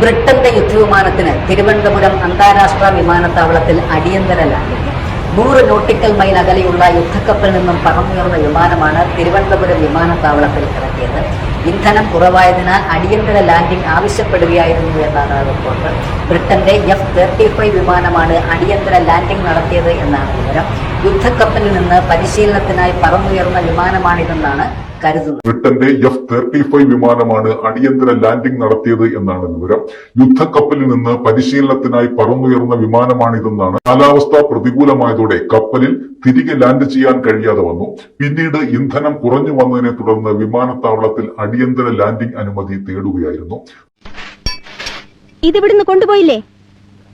ബ്രിട്ടന്റെ യുദ്ധവിമാനത്തിന് തിരുവനന്തപുരം അന്താരാഷ്ട്ര വിമാനത്താവളത്തിൽ അടിയന്തര ലാൻഡിംഗ് നൂറ് നോട്ടിക്കൽ മൈൽ അകലെയുള്ള യുദ്ധക്കപ്പൽ നിന്നും പറന്നുയർന്ന വിമാനമാണ് തിരുവനന്തപുരം വിമാനത്താവളത്തിൽ ഇറക്കിയത്. ഇന്ധനം കുറവായതിനാൽ അടിയന്തര ലാൻഡിംഗ് ആവശ്യപ്പെടുകയായിരുന്നു എന്നാണ് റിപ്പോർട്ട്. ബ്രിട്ടന്റെ എഫ് തേർട്ടി ഫൈവ് വിമാനമാണ് അടിയന്തര ലാൻഡിംഗ് നടത്തിയത് എന്നാണ് വിവരം. യുദ്ധക്കപ്പലിൽ നിന്ന് പരിശീലനത്തിനായി പറന്നുയർന്ന വിമാനമാണിതെന്നാണ് കരുതുന്നത്. ബ്രിട്ടന്റെ എഫ് തേർട്ടി ഫൈവ് വിമാനമാണ് അടിയന്തര ലാൻഡിംഗ് നടത്തിയത് എന്നാണ് വിവരം. യുദ്ധക്കപ്പലിൽ നിന്ന് പരിശീലനത്തിനായി പറന്നുയർന്ന വിമാനമാണിതെന്നാണ് കാലാവസ്ഥ പ്രതികൂലമായതോടെ കപ്പലിൽ തിരികെ ലാൻഡ് ചെയ്യാൻ കഴിയാതെ വന്നു. പിന്നീട് ഇന്ധനം കുറഞ്ഞു വന്നതിനെ തുടർന്ന് വിമാനത്താവളത്തിൽ അടിയന്തര ലാൻഡിംഗ് അനുമതി തേടുകയായിരുന്നു. ഇതിവിടുന്ന് കൊണ്ടുപോയില്ലേ?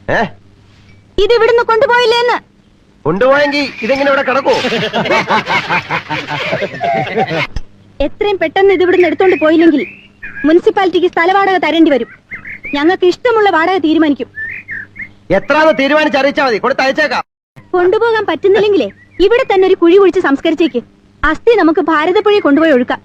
ഇത് ഇതിവിടുന്ന് കൊണ്ടുപോയില്ലേ എന്ന് കൊണ്ടുപോയെങ്കിൽ ഇതെങ്ങനെ ഇവിടെ കിടക്കൂ? എത്രയും പെട്ടെന്ന് ഇത് ഇവിടുന്ന് എടുത്തോണ്ട് പോയില്ലെങ്കിൽ മുനിസിപ്പാലിറ്റിക്ക് സ്ഥലവാടക തരേണ്ടി വരും. ഞങ്ങൾക്ക് ഇഷ്ടമുള്ള വാടക തീരുമാനിക്കും. എത്രാന്ന് തീരുമാനിച്ച് അറിയിച്ചാ മതി. കൊടുത്ത് അയച്ചേക്കാം. കൊണ്ടുപോകാൻ പറ്റുന്നില്ലെങ്കിലേ ഇവിടെ തന്നെ ഒരു കുഴി കുഴിച്ച് സംസ്കരിച്ചേക്ക്. അസ്ഥി നമുക്ക് ഭാരതപ്പുഴ കൊണ്ടുപോയി ഒഴുക്കാം.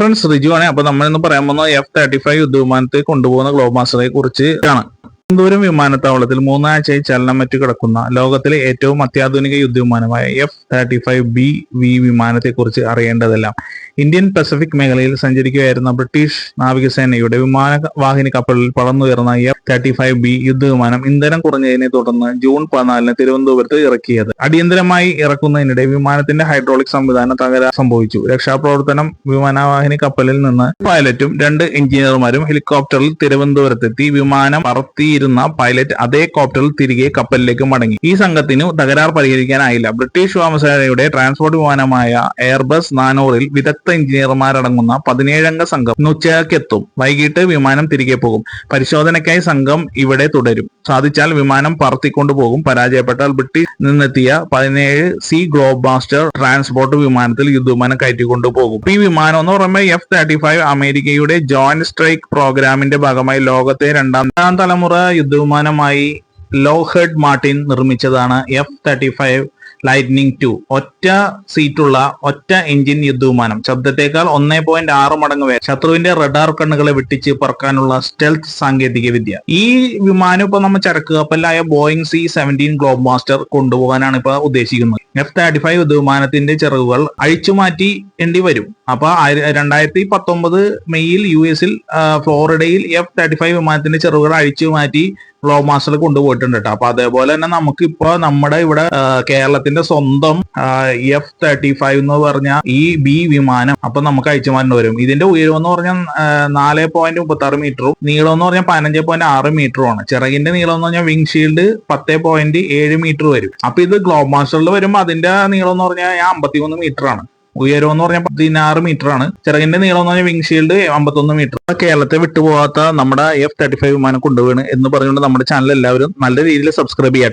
ഫ്രണ്ട്സ് റിജു ആണ്. അപ്പൊ നമ്മൾ ഇന്ന് പറയാൻ പോകുന്ന എഫ് തേർട്ടി ഫൈവ് യുദ്ധവിമാനത്തെ കൊണ്ടുപോകുന്ന ഗ്ലോബ് മാസ്റ്ററെ കുറിച്ച് ആണ് തിരുവനന്തപുരം വിമാനത്താവളത്തിൽ മൂന്നാഴ്ചയായി ചലനമറ്റ് കിടക്കുന്ന ലോകത്തിലെ ഏറ്റവും അത്യാധുനിക യുദ്ധവിമാനമായ എഫ് തേർട്ടി ഫൈവ് ബി വി വിമാനത്തെ കുറിച്ച് അറിയേണ്ടതെല്ലാം. ഇന്ത്യൻ പസഫിക് മേഖലയിൽ സഞ്ചരിക്കുകയായിരുന്ന ബ്രിട്ടീഷ് നാവികസേനയുടെ വിമാനവാഹിനി കപ്പലിൽ പറന്നുയർന്ന എഫ് തേർട്ടി ഫൈവ് ബി യുദ്ധവിമാനം ഇന്ധനം കുറഞ്ഞതിനെ തുടർന്ന് ജൂൺ പതിനാലിന് തിരുവനന്തപുരത്ത് ഇറക്കിയത്. അടിയന്തരമായി ഇറക്കുന്നതിനിടെ വിമാനത്തിന്റെ ഹൈഡ്രോളിക് സംവിധാനം തകരാർ സംഭവിച്ചു. രക്ഷാപ്രവർത്തനം വിമാനവാഹിനി കപ്പലിൽ നിന്ന് പൈലറ്റും രണ്ട് എഞ്ചിനീയർമാരും ഹെലികോപ്റ്ററിൽ തിരുവനന്തപുരത്തെത്തി വിമാനം പറത്തിയിരുന്ന പൈലറ്റ് അതേ കോപ്റ്ററിൽ തിരികെ കപ്പലിലേക്ക് മടങ്ങി. ഈ സംഘത്തിനു തകരാർ പരിഹരിക്കാനായില്ല. ബ്രിട്ടീഷ് വ്യോമസേനയുടെ ട്രാൻസ്പോർട്ട് വിമാനമായ എയർബസ് നാനൂറിൽ വിദഗ്ധ എഞ്ചിനീയർമാരടങ്ങുന്ന പതിനേഴംഗ സംഘം ഉച്ചയ്ക്കെത്തും വൈകിട്ട് വിമാനം തിരികെ പോകും. പരിശോധനയ്ക്കായി സംഘം ഇവിടെ തുടരും. സാധിച്ചാൽ വിമാനം പറത്തിക്കൊണ്ടുപോകും പരാജയപ്പെട്ടാൽ ബ്രിട്ടീഷ് നിന്നെത്തിയ പതിനേഴ് സി ഗ്ലോബ് മാസ്റ്റർ ട്രാൻസ്പോർട്ട് വിമാനത്തിൽ യുദ്ധവിമാനം കയറ്റിക്കൊണ്ടുപോകും ഈ വിമാനം എന്ന് പറയുമ്പോൾ എഫ് തേർട്ടി ഫൈവ് അമേരിക്കയുടെ ജോയിന്റ് സ്ട്രൈക്ക് പ്രോഗ്രാമിന്റെ ഭാഗമായി ലോകത്തെ രണ്ടാം തലമുറ യുദ്ധവിമാനമായി ലോഹെഡ് മാർട്ടിൻ നിർമ്മിച്ചതാണ് F thirty five lightning two ഒറ്റ സീറ്റുള്ള ഒറ്റ എഞ്ചിൻ യുദ്ധവിമാനം. ശബ്ദത്തേക്കാൾ ഒന്നേ പോയിന്റ് ആറ് മടങ്ങ് വരെ ശത്രുവിന്റെ റഡാർ കണ്ണുകളെ വെട്ടിച്ച് പറക്കാനുള്ള സ്റ്റെൽത്ത് സാങ്കേതിക വിദ്യ ഈ വിമാനം ഇപ്പൊ നമ്മൾ ചരക്ക് കപ്പലായ Boeing C seventeen globe master കൊണ്ടുപോകാനാണ് ഇപ്പൊ ഉദ്ദേശിക്കുന്നത്. എഫ് തേർട്ടി ഫൈവ് യുദ്ധവിമാനത്തിന്റെ ചിറകുകൾ അഴിച്ചുമാറ്റേണ്ടി വരും. അപ്പൊ രണ്ടായിരത്തി പത്തൊമ്പത് മെയ്യിൽ യു എസിൽ ഫ്ലോറിഡയിൽ എഫ് തേർട്ടി ഫൈവ് വിമാനത്തിന്റെ ചെറുകൾ അഴിച്ചു മാറ്റി ഗ്ലോ മാസ്റ്റർ കൊണ്ടുപോയിട്ടുണ്ട് കേട്ടോ. അപ്പൊ അതേപോലെ തന്നെ നമുക്ക് ഇപ്പൊ നമ്മുടെ ഇവിടെ കേരളത്തിന്റെ സ്വന്തം എഫ് തേർട്ടി ഫൈവ് എന്ന് പറഞ്ഞ ഈ ബി വിമാനം അപ്പൊ നമുക്ക് അഴിച്ചു മാറ്റേണ്ടി വരും. ഇതിന്റെ ഉയരം എന്ന് പറഞ്ഞാൽ നാല് പോയിന്റ് മുപ്പത്തി ആറ് മീറ്ററും നീളം എന്ന് പറഞ്ഞാൽ പതിനഞ്ച് പോയിന്റ് ആറ് മീറ്ററും ആണ് ചിറകിന്റെ നീളം എന്ന് പറഞ്ഞാൽ വിങ് ഷീൽഡ് പത്ത് പോയിന്റ് ഏഴ് മീറ്റർ വരും. അപ്പൊ ഇത് ഗ്ലോബ് മാസ്റ്ററിൽ വരുമ്പോൾ അതിന്റെ നീളം എന്ന് പറഞ്ഞാൽ അമ്പത്തി മൂന്ന് മീറ്റർ ആണ് ഉയരം എന്ന് പറഞ്ഞാൽ പതിനാറ് മീറ്റർ ആണ് ചിറകിന്റെ നീളം എന്ന് പറഞ്ഞാൽ വിങ് അമ്പത്തൊന്ന് മീറ്റർ. കേരളത്തെ വിട്ടുപോകാത്ത നമ്മുടെ എഫ് തേർട്ടി ഫൈവ് വിമാനം കൊണ്ടുപോകണം എന്ന് പറഞ്ഞുകൊണ്ട് നമ്മുടെ ചാനൽ എല്ലാവരും നല്ല രീതിയിൽ സബ്സ്ക്രൈബ് ചെയ്യട്ടെ.